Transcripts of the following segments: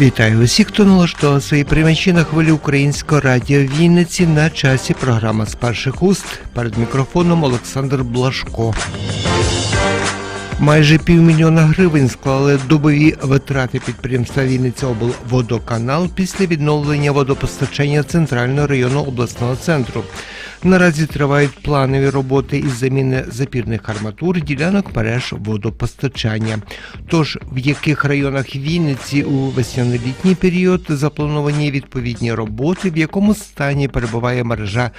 Вітаю усіх, хто налаштував свої приймачі на хвилі українського радіо Вінниці на часі. Програма з перших уст. Перед мікрофоном Олександр Блашко. Майже півмільйона гривень склали добові витрати підприємства Вінниця облводоканал після відновлення водопостачання центрального району обласного центру. Наразі тривають планові роботи із заміни запірних арматур ділянок мереж водопостачання. Тож в яких районах Вінниці у весняно-літній період заплановані відповідні роботи, в якому стані перебуває мережа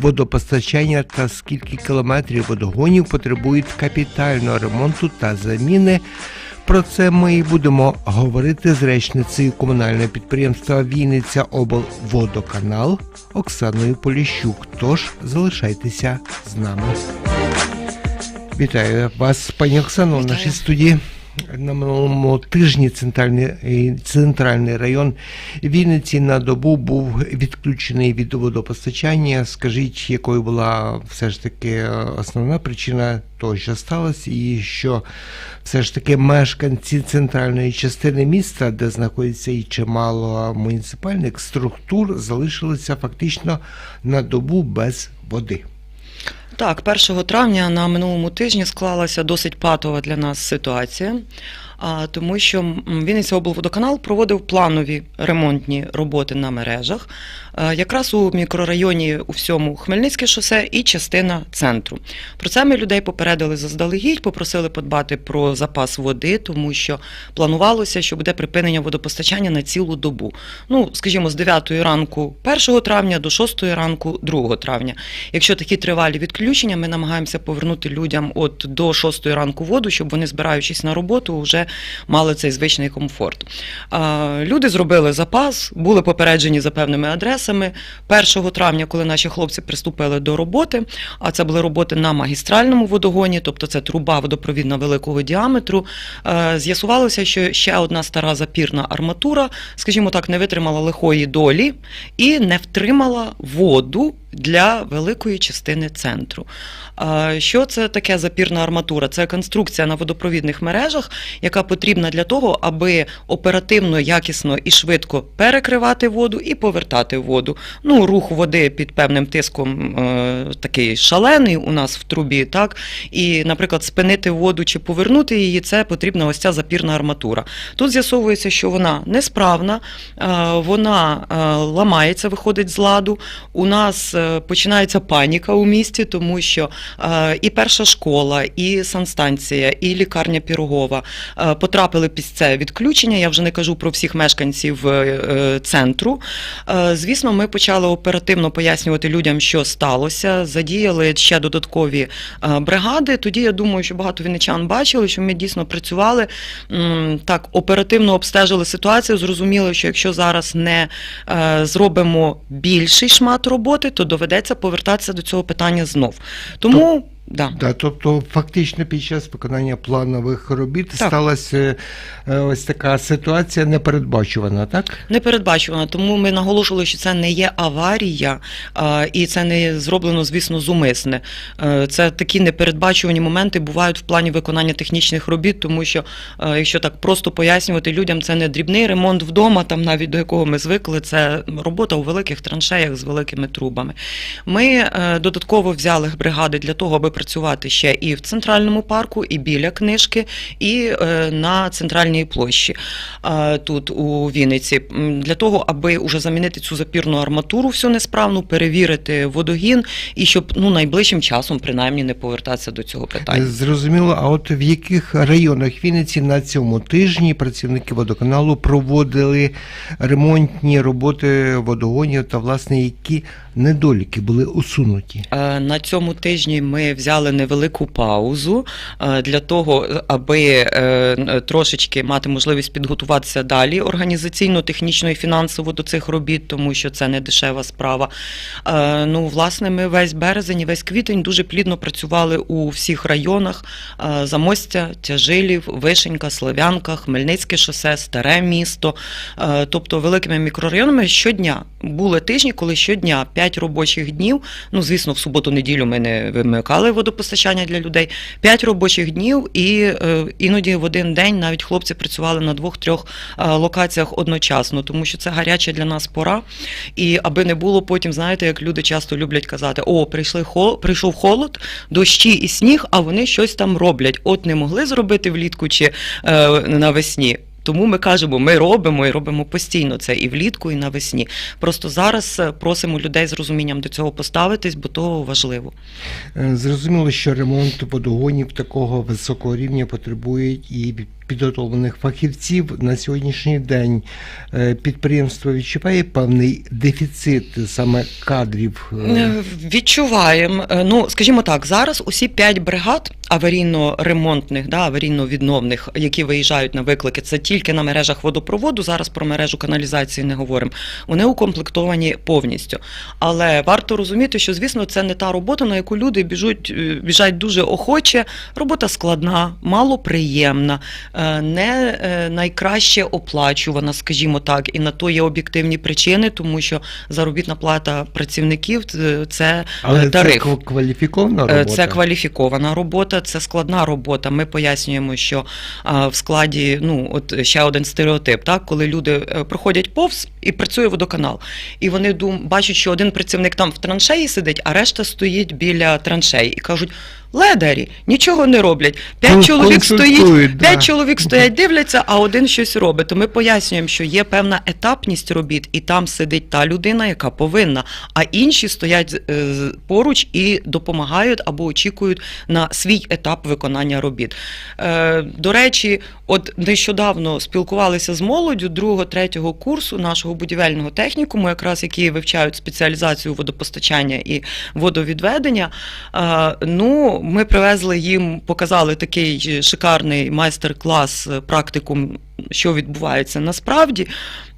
водопостачання та скільки кілометрів водогонів потребують капітального ремонту та заміни. Про це ми і будемо говорити з речницею комунального підприємства Вінниця облводоканал Оксаною Поліщук. Тож залишайтеся з нами. Вітаю вас, пані Оксано, в нашій студії. На минулому тижні центральний, центральний район Вінниці на добу був відключений від водопостачання. Скажіть, якою була все ж таки е, основна причина того, що сталося, і що все ж таки мешканці центральної частини міста, де знаходиться і чимало муніципальних структур, залишилися фактично на добу без води. Так, 1 травня на минулому тижні склалася досить патова для нас ситуація, тому що Вінниця облводоканал проводив планові ремонтні роботи на мережах, е, якраз у мікрорайоні у всьому Хмельницьке шосе і частина центру. Про це ми людей попередили заздалегідь, попросили подбати про запас води, тому що планувалося, що буде припинення водопостачання на цілу добу. Ну, скажімо, з 9 ранку 1 травня до 6 ранку 2 травня. Якщо такі тривалі відключення, ми намагаємося повернути людям от до 6 ранку воду, щоб вони, збираючись на роботу, вже мали цей звичний комфорт. Люди зробили запас, були попереджені за певними адресами. 1 травня, коли наші хлопці приступили до роботи, а це були роботи на магістральному водогоні, тобто це труба водопровідна великого діаметру. е, З'ясувалося, що ще одна стара запірна арматура, скажімо так, не витримала лихої долі і не втримала воду для великої частини центру. Що це таке запірна арматура? Це конструкція на водопровідних мережах, яка потрібна для того, аби оперативно, якісно і швидко перекривати воду і повертати воду. Ну, рух води під певним тиском е, такий шалений у нас в трубі, так і, наприклад, спинити воду чи повернути її, це потрібна ось ця запірна арматура. Тут з'ясовується, що вона несправна, е, вона е, ламається, виходить з ладу. У нас починається паніка у місті, тому що е, і перша школа, і санстанція, і лікарня Пірогова е, потрапили під це відключення. Я вже не кажу про всіх мешканців е, е, центру. Е, Звісно, ми почали оперативно пояснювати людям, що сталося. Задіяли ще додаткові е, бригади. Тоді я думаю, що багато вінничан бачили, що ми дійсно працювали так оперативно обстежили ситуацію. Зрозуміли, що якщо зараз не е, зробимо більший шмат роботи, то доведеться повертатися до цього питання знов. Тому да. Да, тобто, фактично під час виконання планових робіт Так. сталася е, ось така ситуація непередбачувана, так? Непередбачувано, тому ми наголошували, що це не є аварія, і це не зроблено, звісно, зумисне. Е, Це такі непередбачувані моменти бувають в плані виконання технічних робіт, тому що, е, якщо так просто пояснювати людям, це не дрібний ремонт вдома, там навіть до якого ми звикли, це робота у великих траншеях з великими трубами. Ми додатково взяли бригади для того, аби працювати ще і в центральному парку, і біля книжки, і е, на центральній площі е, тут у Вінниці, для того, аби уже замінити цю запірну арматуру всю несправну, перевірити водогін і щоб ну найближчим часом принаймні не повертатися до цього питання. Зрозуміло, а от в яких районах Вінниці на цьому тижні працівники водоканалу проводили ремонтні роботи водогонів та власне які недоліки були усунуті? Е, На цьому тижні ми взяли невелику паузу е, для того, аби е, трошечки мати можливість підготуватися далі організаційно, технічно і фінансово до цих робіт, тому що це не дешева справа. Е, Ну, власне, ми весь березень і весь квітень дуже плідно працювали у всіх районах: Замостя, Тяжилів, Вишенька, Слов'янка, Хмельницьке шосе, Старе місто. Тобто великими мікрорайонами щодня були тижні, коли щодня 5 робочих днів. Ну, звісно, в суботу-неділю ми не вимикали водопостачання для людей, 5 робочих днів, і е, іноді в один день навіть хлопці працювали на двох-трьох е, локаціях одночасно, тому що це гаряча для нас пора. І аби не було потім, знаєте, як люди часто люблять казати: о, прийшли хол, прийшов холод, дощі і сніг, а вони щось там роблять. От не могли зробити влітку чи е, навесні. Тому ми кажемо, ми робимо і робимо постійно це і влітку, і навесні. Просто зараз е, просимо людей з розумінням до цього поставитись, бо то важливо. Е, Зрозуміло, що ремонт водогонів такого високого рівня потребують і підготовлених фахівців. На сьогоднішній день е, підприємство відчуває певний дефіцит саме кадрів. е, Е, Відчуваємо. Ну, скажімо так, зараз усі п'ять бригад аварійно-ремонтних, да, аварійно-відновних, які виїжджають на виклики, це тільки на мережах водопроводу. Зараз про мережу каналізації не говоримо. Вони укомплектовані повністю. Але варто розуміти, що звісно це не та робота, на яку люди біжуть, біжать дуже охоче. Робота складна, малоприємна, не е, найкраще оплачувана, скажімо так, і на то є об'єктивні причини, тому що заробітна плата працівників е, це Але тариф. ква- кваліфікована Е, робота. Це кваліфікована робота, це складна робота. Ми пояснюємо, що в складі ну от ще один стереотип, так коли люди е, проходять повз і працює водоканал, і вони дум, бачать, що один працівник там в траншеї сидить, а решта стоїть біля траншеї і кажуть. Ледарі нічого не роблять. П'ять чоловік стоїть, консультують, да. п'ять чоловік стоять, дивляться, а один щось робить. То ми пояснюємо, що є певна етапність робіт, і там сидить та людина, яка повинна, а інші стоять е, поруч і допомагають або очікують на свій етап виконання робіт. Е, До речі, от нещодавно спілкувалися з молоддю другого-третього курсу нашого будівельного технікуму, якраз які вивчають спеціалізацію водопостачання і водовідведення. Е, Ну, ми привезли їм, показали такий шикарний майстер-клас, е, практикум, що відбувається насправді.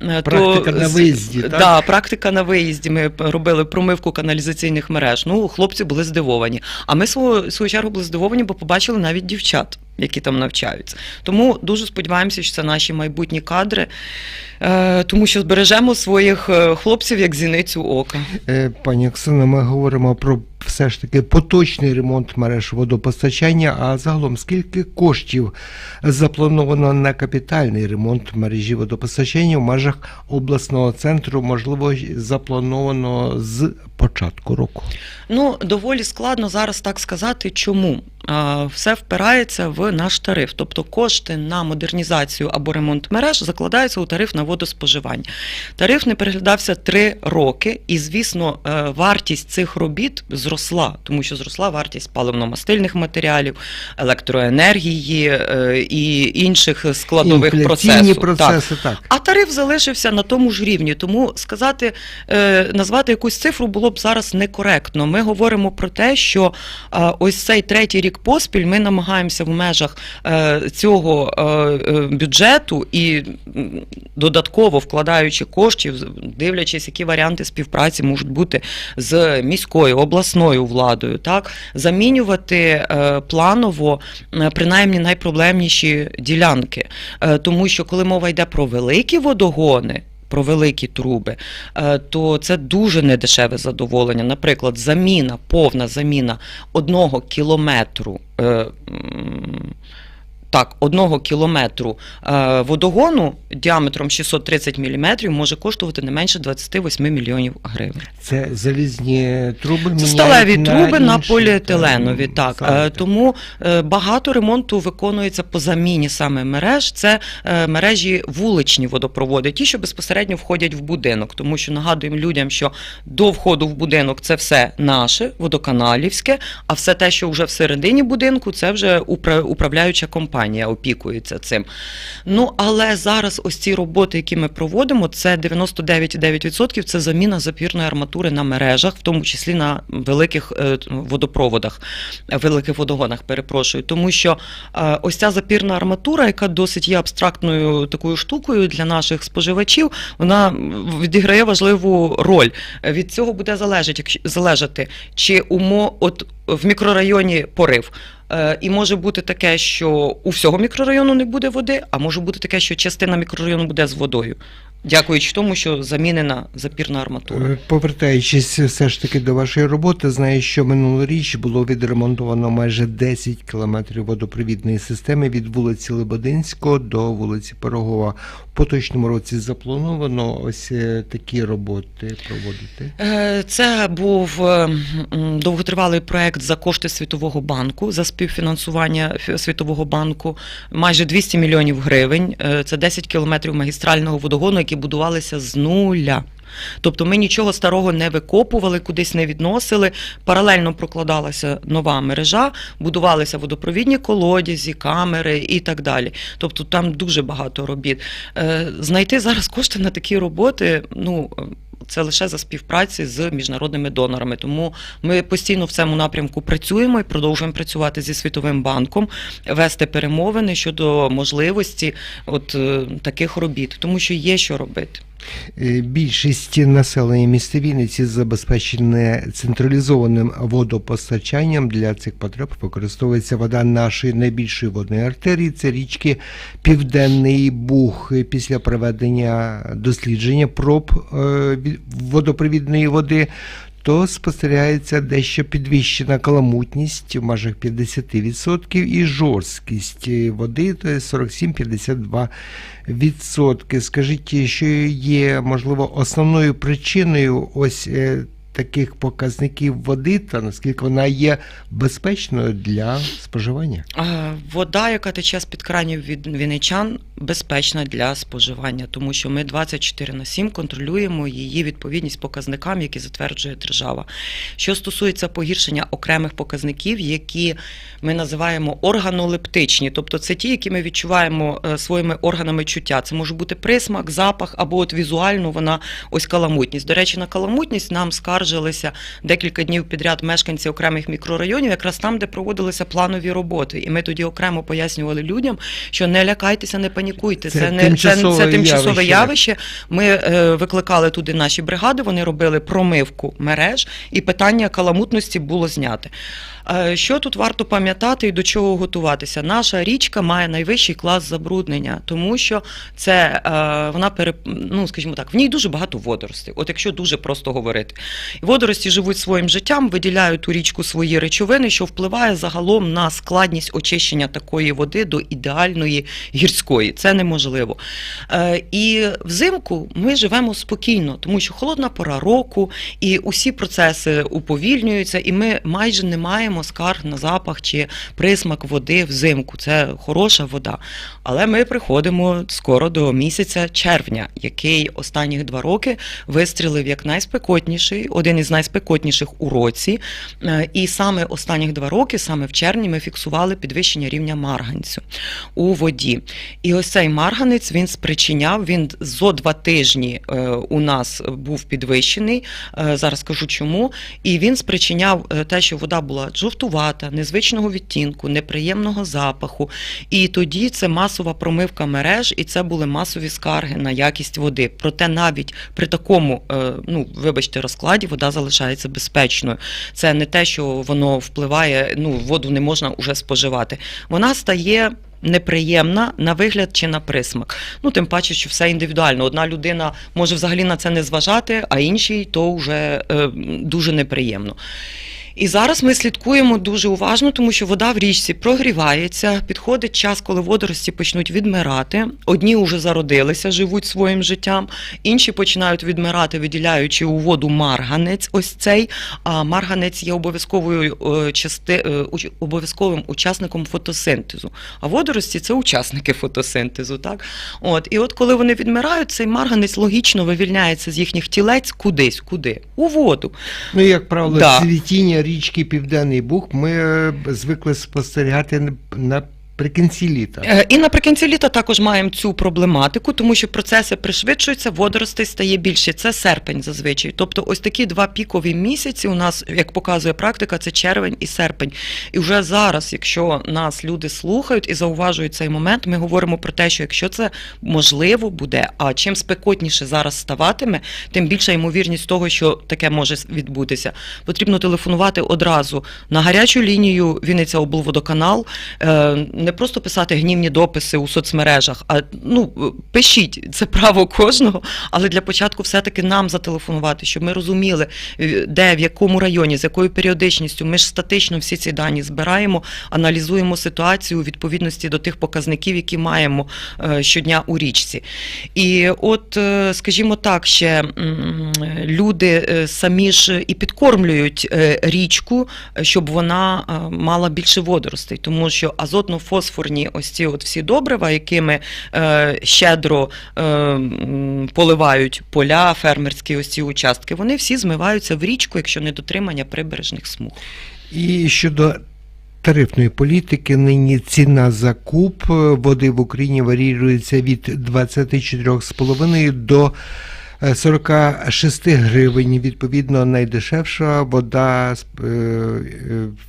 Е, Практика на виїзді, так? Да, практика на виїзді. Ми робили промивку каналізаційних мереж. Ну, хлопці були здивовані. А ми свого в свою чергу були здивовані, бо побачили навіть дівчат, які там навчаються. Тому дуже сподіваємося, що це наші майбутні кадри, е, тому що збережемо своїх е, хлопців як зіницю ока. Пані Оксана, ми говоримо про все ж таки поточний ремонт мереж водопостачання. А загалом скільки коштів заплановано на капітальний ремонт мережі водопостачання в межах обласного центру? Можливо, заплановано з початку року. Ну, доволі складно зараз так сказати, чому. Все впирається в наш тариф, тобто кошти на модернізацію або ремонт мереж закладаються у тариф на водоспоживання. Тариф не переглядався три роки, і звісно, е, вартість цих робіт зросла, тому що зросла вартість паливно-мастильних матеріалів, електроенергії е, і інших складових процесів. Процеси, так. А тариф залишився на тому ж рівні, тому сказати, е, назвати якусь цифру було б зараз некоректно. Ми говоримо про те, що е, ось цей третій рік поспіль ми намагаємося в межах е, цього е, бюджету і додатково вкладаючи коштів, дивлячись, які варіанти співпраці можуть бути з міською обласною владою, так замінювати планово принаймні найпроблемніші ділянки. Тому що коли мова йде про великі водогони. Про великі труби, е, то це дуже недешеве задоволення. Наприклад, заміна, повна заміна одного кілометру. Так, одного кілометру е, водогону діаметром 630 мм може коштувати не менше 28 мільйонів гривень. Це залізні труби. Це сталеві труби на поліетиленові. та, Так саме Е, тому е, багато ремонту виконується по заміні саме мереж. Це мережі вуличні водопроводи, ті, що безпосередньо входять в будинок. Тому що нагадуємо людям, що до входу в будинок це все наше, водоканалівське, а все те, що вже всередині будинку, це вже упра- управляюча компанія опікується цим. Ну але зараз ось ці роботи, які ми проводимо, це 99,9% це заміна запірної арматури на мережах, в тому числі на великих е, водопроводах, великих водогонах, перепрошую. Тому що е, ось ця запірна арматура, яка досить є абстрактною такою штукою для наших споживачів, вона відіграє важливу роль. Від цього буде залежати, залежати, чи умо от в мікрорайоні порив. Е, І може бути таке, що у всього мікрорайону не буде води, а може бути таке, що частина мікрорайону буде з водою. Дякуючи тому, що замінена запірна арматура. Е, Повертаючись все ж таки до вашої роботи, знаю, що минулоріч було відремонтовано майже 10 кілометрів водопровідної системи від вулиці Лебединського до вулиці Пирогова. В поточному році заплановано ось е, такі роботи проводити. Е, Це був довготривалий проект за кошти Світового банку, за співфінансування Світового банку, майже 200 мільйонів гривень. Це 10 кілометрів магістрального водогону, які будувалися з нуля. Тобто ми нічого старого не викопували, кудись не відносили. Паралельно прокладалася нова мережа, будувалися водопровідні колодязі, камери і так далі. Тобто там дуже багато робіт. Е, Знайти зараз кошти на такі роботи, ну. Це лише за співпраці з міжнародними донорами. Тому ми постійно в цьому напрямку працюємо і продовжуємо працювати зі Світовим банком, вести перемовини щодо можливості от е, таких робіт, тому що є що робити. Е, Більшість населення міста Вінниці забезпечене централізованим водопостачанням. Для цих потреб використовується вода нашої найбільшої водної артерії. Це річки Південний Буг. Після проведення дослідження проб е, від- водопровідної води. То спостерігається дещо підвищена каламутність в межах 50% і жорсткість води, то є 47-52 відсотки. Скажіть, що є можливо основною причиною ось е, таких показників води, та наскільки вона є безпечною для споживання? Вода, яка тече з під кранів від вінничан, безпечна для споживання, тому що ми 24 на 7 контролюємо її відповідність показникам, які затверджує держава. Що стосується погіршення окремих показників, які ми називаємо органолептичні, тобто це ті, які ми відчуваємо е, своїми органами чуття. Це може бути присмак, запах або от візуально вона ось каламутність. До речі, на каламутність нам скаржилися декілька днів підряд мешканці окремих мікрорайонів, якраз там, де проводилися планові роботи. І ми тоді окремо пояснювали людям, що не лякайтеся, не панікуйте. Це Це, не це, тимчасове це тимчасове явище. явище. Ми е, викликали туди наші бригади, вони робили промивку мереж, і питання каламутності було зняте. Е, Що тут варто пам'ятати і до чого готуватися? Наша річка має найвищий клас забруднення, тому що це е, вона пере, ну, скажімо так, в ній дуже багато водоростей. От якщо дуже просто говорити, водорості живуть своїм життям, виділяють у річку свої речовини, що впливає загалом на складність очищення такої води до ідеальної гірської. Це неможливо. Е, І взимку ми живемо спокійно, тому що холодна пора року, і усі процеси уповільнюються, і ми майже не маємо скарг на запах чи присмак води взимку. Це хороша вода. Але ми приходимо скоро до місяця червня, який останніх два роки вистрілив як найспекотніший, один із найспекотніших у році. Е, І саме останніх два роки, саме в червні, ми фіксували підвищення рівня марганцю у воді. І ось цей марганець він спричиняв, він зо два тижні е, у нас був підвищений. е, Зараз кажу чому. І він спричиняв те, що вода була жовтувата, незвичного відтінку, неприємного запаху. І тоді це масова промивка мереж, і це були масові скарги на якість води. Проте навіть при такому, е, ну вибачте, розкладі вода залишається безпечною. Це не те, що воно впливає, ну воду не можна уже споживати. Вона стає. Неприємна на вигляд чи на присмак. Ну, тим паче, що все індивідуально. Одна людина може взагалі на це не зважати, а іншій то вже е, дуже неприємно. І зараз ми слідкуємо дуже уважно, тому що вода в річці прогрівається, підходить час, коли водорості почнуть відмирати. Одні вже зародилися, живуть своїм життям, інші починають відмирати, виділяючи у воду марганець. Ось цей. А марганець є обов'язковою е, части, е, обов'язковим учасником фотосинтезу. А водорості це учасники фотосинтезу. Так? От, і от коли вони відмирають, цей марганець логічно вивільняється з їхніх тілець кудись, куди? У воду. Ну, як правило, Да. цвітіння річки Південний Буг ми е, звикли спостерігати наприкінці літа. Е, І наприкінці літа також маємо цю проблематику, тому що процеси пришвидшуються, водоростей стає більше. Це серпень зазвичай. Тобто, ось такі два пікові місяці у нас, як показує практика, це червень і серпень. І вже зараз, якщо нас люди слухають і зауважують цей момент, ми говоримо про те, що якщо це можливо буде, а чим спекотніше зараз ставатиме, тим більша ймовірність того, що таке може відбутися. Потрібно телефонувати одразу на гарячу лінію Вінниця облводоканал. Не не просто писати гнівні дописи у соцмережах, а ну пишіть це право кожного. Але для початку все-таки нам зателефонувати, щоб ми розуміли, е, де, в якому районі, з якою періодичністю. Ми ж статично всі ці дані збираємо, аналізуємо ситуацію у відповідності до тих показників, які маємо е, щодня у річці. І от, е, скажімо так, ще люди самі ж і підкормлюють річку, щоб вона мала більше водоростей, тому що азотно-фосфорні ось ці от всі добрива, якими е, щедро е, поливають поля, фермерські ось ці участки, вони всі змиваються в річку, якщо не дотримання прибережних смуг. І щодо тарифної політики, нині ціна за куб е, води в Україні варіюється від 24,5 до 46 гривень. Відповідно, найдешевша вода е, е,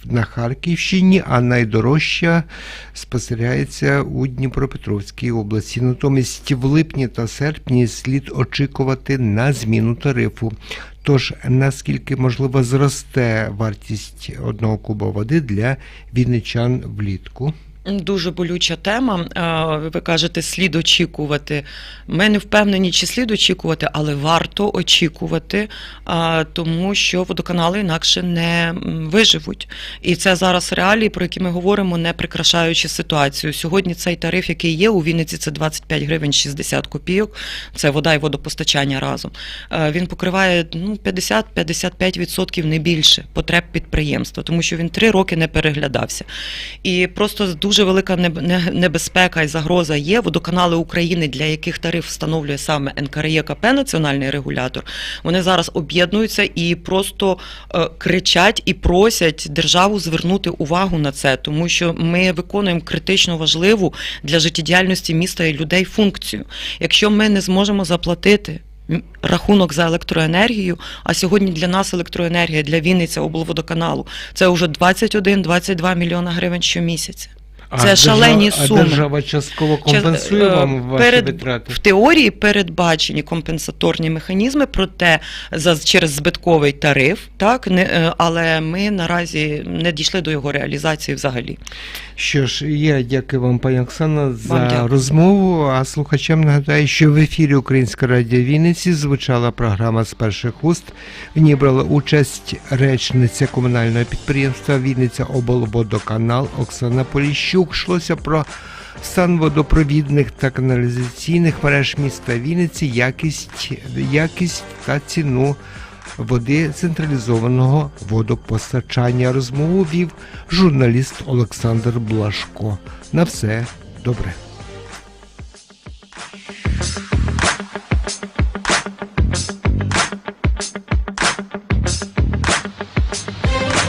на Харківщині, а найдорожча спостерігається у Дніпропетровській області. Натомість в липні та серпні слід очікувати на зміну тарифу. Тож наскільки можливо зросте вартість одного куба води для вінничан влітку? Дуже болюча тема. Ви кажете, слід очікувати. Ми не впевнені, чи слід очікувати, але варто очікувати, тому що водоканали інакше не виживуть. І це зараз реалії, про які ми говоримо, не прикрашаючи ситуацію. Сьогодні цей тариф, який є у Вінниці, це 25 гривень 60 копійок. Це вода і водопостачання разом. Він покриває ну, 50-55% не більше потреб підприємства, тому що він три роки не переглядався. І просто дуже велика небезпека і загроза є. Водоканали України, для яких тариф встановлює саме НКРЄКП, національний регулятор, вони зараз об'єднуються і просто е, кричать і просять державу звернути увагу на це, тому що ми виконуємо критично важливу для життєдіяльності міста і людей функцію. Якщо ми не зможемо заплатити. Рахунок за електроенергію, а сьогодні для нас електроенергія для Вінниця облводоканалу це вже 21-22 мільйона гривень щомісяця. Це шалені держава, суми. А держава частково компенсує Ча- е, вам ваші перед- витрати? В теорії передбачені компенсаторні механізми, проте за через збитковий тариф, так не е, але ми наразі не дійшли до його реалізації взагалі. Що ж, я дякую вам, пані Оксана, за Вам розмову. А слухачам нагадаю, що в ефірі Української радіо Вінниці звучала програма з перших уст. В ній брала участь речниця комунального підприємства Вінниця облводоканал Оксана Поліщук. Йшлося про стан водопровідних та каналізаційних мереж міста Вінниці, якість, якість та ціну води централізованого водопостачання. Розмову вів журналіст Олександр Блашко. На все добре.